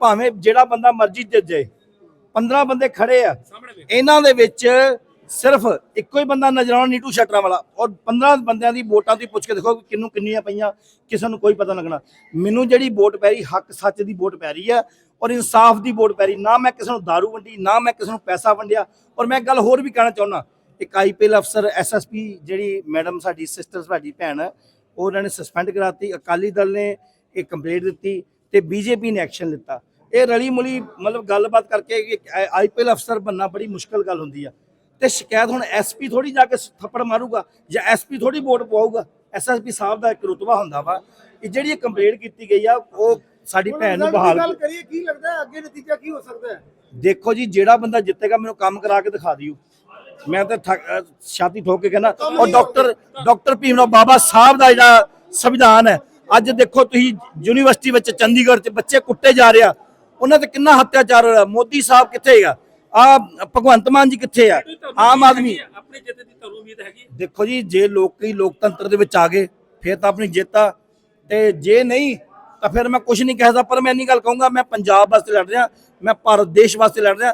ਭਾਵੇਂ ਜਿਹੜਾ ਬੰਦਾ ਮਰਜ਼ੀ ਜਿੱਤ ਜਾਏ 15 ਬੰਦੇ ਖੜੇ ਆ, ਇਹਨਾਂ ਦੇ ਵਿੱਚ ਸਿਰਫ ਇੱਕੋ ਹੀ ਬੰਦਾ ਨਜ਼ਰ ਆਉਣਾ ਨੀਟੂ ਸ਼ਟਰਾਂ ਵਾਲਾ ਔਰ 15 ਬੰਦਿਆਂ ਦੀ ਵੋਟਾਂ ਤੁਸੀਂ ਪੁੱਛ ਕੇ ਦੇਖੋ ਕਿ ਕਿੰਨੂੰ ਕਿੰਨੀਆਂ ਪਈਆਂ, ਕਿਸੇ ਨੂੰ ਕੋਈ ਪਤਾ ਨਹੀਂ ਲੱਗਣਾ। ਮੈਨੂੰ ਜਿਹੜੀ ਵੋਟ ਪੈ ਰਹੀ, ਹੱਕ ਸੱਚ ਦੀ ਵੋਟ ਪੈ ਰਹੀ ਆ ਔਰ ਇਨਸਾਫ ਦੀ ਵੋਟ ਪੈ ਰਹੀ, ਨਾ ਮੈਂ ਕਿਸੇ ਨੂੰ दारू ਵੰਡੀ, ਨਾ ਮੈਂ ਕਿਸੇ ਨੂੰ ਪੈਸਾ ਵੰਡਿਆ। ਔਰ ਮੈਂ ਇੱਕ ਗੱਲ ਹੋਰ ਵੀ ਕਹਿਣਾ ਚਾਹੁੰਦਾ, ਇੱਕ ਆਈਪੀਐਲ ਅਫਸਰ ਐਸਐਸਪੀ ਜਿਹੜੀ ਮੈਡਮ ਸਾਡੀ, ਸਿਸਟਰ ਸਾਡੀ ਭੈਣ ਉਹਨਾਂ ਨੇ ਸਸਪੈਂਡ ਕਰਾਤੀ, ਅਕਾਲੀ ਦਲ ਨੇ ਇਹ ਕੰਪਲੇਂਟ ਦਿੱਤੀ ਤੇ ਬੀਜੇਪੀ ਨੇ ਐਕਸ਼ਨ ਲਿੱਤਾ। ਇਹ ਰਲੀ ਮੁਲੀ ਮਤਲਬ ਗੱਲਬਾਤ ਕਰਕੇ ਆਈਪੀਐਲ ਅਫਸਰ ਬੰਨਾ ਬੜੀ ਮੁਸ਼ਕਲ ਗੱਲ ਹੁੰਦੀ ਆ। ਤੇ ਸ਼ਿਕਾਇਤ ਹੁਣ ਐਸਪੀ ਥੋੜੀ ਜਾ ਕੇ ਥੱਪੜ ਮਾਰੂਗਾ ਜਾਂ ਐਸਪੀ ਥੋੜੀ ਵੋਟ ਪਵਾਊਗਾ। ਐਸਐਸਪੀ ਸਾਹਿਬ ਦਾ ਇੱਕ ਰੁਤਬਾ ਹੁੰਦਾ ਵਾ ਇਹ ਜਿਹੜੀ ਕੰਪਲੇਂਟ ਕੀਤੀ ਗਈ ਆ ਉਹ ਸਾਡੀ ਭੈਣ ਨੂੰ ਬਹਾਲ ਗੱਲ ਕਰੀਏ ਕੀ ਲੱਗਦਾ ਹੈ? ਅੱਗੇ ਨਤੀਜਾ ਕੀ ਹੋ ਸਕਦਾ ਹੈ? ਦੇਖੋ ਜੀ ਜਿਹੜਾ ਬੰਦਾ ਜਿੱਤੇਗਾ ਮੈਨੂੰ ਕੰਮ ਕਰਾ ਕੇ ਦਿਖਾ ਦਿਓ। ਮੈਂ ਤਾਂ ਛਾਤੀ ਠੋਕ ਕੇ ਕਹਿੰਦਾ ਔਰ ਡਾਕਟਰ ਡਾਕਟਰ ਭੀਮ ਰਾਓ ਬਾਬਾ ਸਾਹਿਬ ਦਾ ਜਿਹੜਾ ਸੰਵਿਧਾਨ ਹੈ ਅੱਜ ਦੇਖੋ ਤੁਸੀਂ ਯੂਨੀਵਰਸਿਟੀ ਵਿੱਚ ਚੰਡੀਗੜ੍ਹ 'ਚ ਬੱਚੇ ਕੁੱਟੇ ਜਾ ਰਿਹਾ ਉਹਨਾਂ ਤੇ ਕਿੰਨਾ ਹੱਤਿਆਚਾਰ ਹੋ ਰਿਹਾ ਮੋਦੀ ਸਾਹਿਬ ਕਿੱਥੇ ਹੈਗਾ ਆ ਭਗਵੰਤ ਮਾਨ ਜੀ ਕਿੱਥੇ ਆ? ਆਮ ਆਦਮੀ। ਆਪਣੀ ਜਿੱਤ ਦੀ ਤੁਹਾਨੂੰ ਉਮੀਦ ਹੈਗੀ ਦੇਖੋ ਜੀ ਜੇ ਲੋਕੀ ਲੋਕਤੰਤਰ ਦੇ ਵਿੱਚ ਆ ਗਏ ਫਿਰ ਤਾਂ ਆਪਣੀ ਜਿੱਤ ਆ। ਤੇ ਜੇ ਨਹੀਂ ਤਾਂ ਫਿਰ ਮੈਂ ਕੁਝ ਨਹੀਂ ਕਹਿ ਸਕਦਾ ਪਰ ਮੈਂ ਇੰਨੀ ਗੱਲ ਕਹੂੰਗਾ ਮੈਂ ਪੰਜਾਬ ਵਾਸਤੇ ਲੜ ਰਿਹਾ ਮੈਂ ਭਾਰਤ ਦੇਸ਼ ਵਾਸਤੇ ਲੜ ਰਿਹਾ।